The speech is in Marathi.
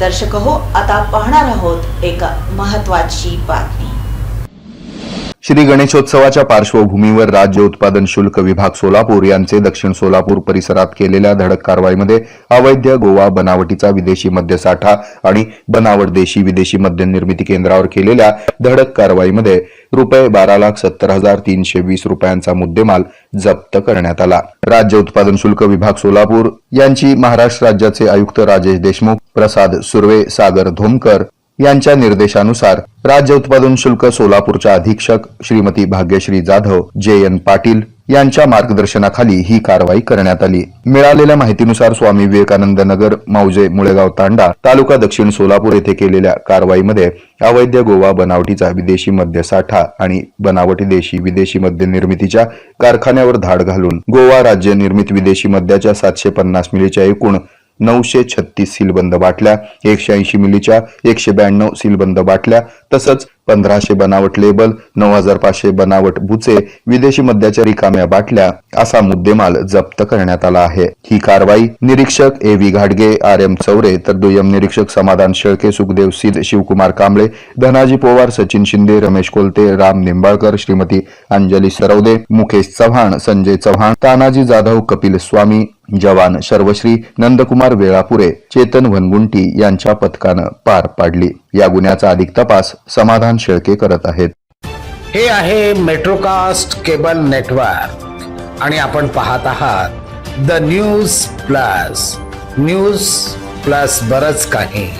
दर्शक हो आता पाहणार आहोत एक महत्वाची बातमी. श्री गणेशोत्सवाच्या पार्श्वभूमीवर राज्य उत्पादन शुल्क विभाग सोलापूर यांचे दक्षिण सोलापूर परिसरात केलेल्या धडक कारवाईमध्ये अवैध गोवा बनावटीचा विदेशी मद्यसाठा आणि बनावट देशी विदेशी मद्य निर्मिती केंद्रावर केलेल्या धडक कारवाईमध्ये रुपये बारा लाख सत्तर हजार तीनशे वीस रुपयांचा मुद्देमाल जप्त करण्यात आला. राज्य उत्पादन शुल्क विभाग सोलापूर यांची महाराष्ट्र राज्याचे आयुक्त राजेश देशमुख प्रसाद सुर्वे सागर धोमकर यांच्या निर्देशानुसार राज्य उत्पादन शुल्क सोलापूरच्या अधीक्षक श्रीमती भाग्यश्री जाधव जे एन पाटील यांच्या मार्गदर्शनाखाली ही कारवाई करण्यात आली. मिळालेल्या माहितीनुसार स्वामी विवेकानंद नगर मौजे मुळेगाव तांडा तालुका दक्षिण सोलापूर येथे केलेल्या कारवाईमध्ये अवैध गोवा बनावटीचा विदेशी मद्य साठा आणि बनावटी देशी विदेशी मद्य निर्मितीच्या कारखान्यावर धाड घालून गोवा राज्य निर्मित विदेशी मद्याच्या सातशे पन्नास मिलीच्या एकूण नऊशे छत्तीस सीलबंद बाटल्या एकशे ऐंशी मिलीच्या एकशे ब्याण्णव सीलबंद बाटल्या तसंच पंधराशे बनावट लेबल नऊ हजार पाचशे बनावट बुचे विदेशी मद्याच्या रिकाम्या बाटल्या असा मुद्देमाल जप्त करण्यात आला आहे. ही कारवाई निरीक्षक ए व्ही घाडगे आर एम चौरे तर दुय्यम निरीक्षक समाधान शेळके सुखदेव सिद शिवकुमार कांबळे धनाजी पोवार सचिन शिंदे रमेश कोलते राम निंबाळकर श्रीमती अंजली सरवदे मुकेश चव्हाण संजय चव्हाण तानाजी जाधव कपिल स्वामी जवान सर्वश्री नंदकुमार वेळापुरे चेतन वनगुंटी यांच्या पथकानं पार पाडली. या गुन्ह्याचा अधिक तपास समाधान शेळके करत आहेत. हे आहे मेट्रोकास्ट केबल नेटवर्क. आणि आपण पाहत आहात the news plus. News plus बरच काही.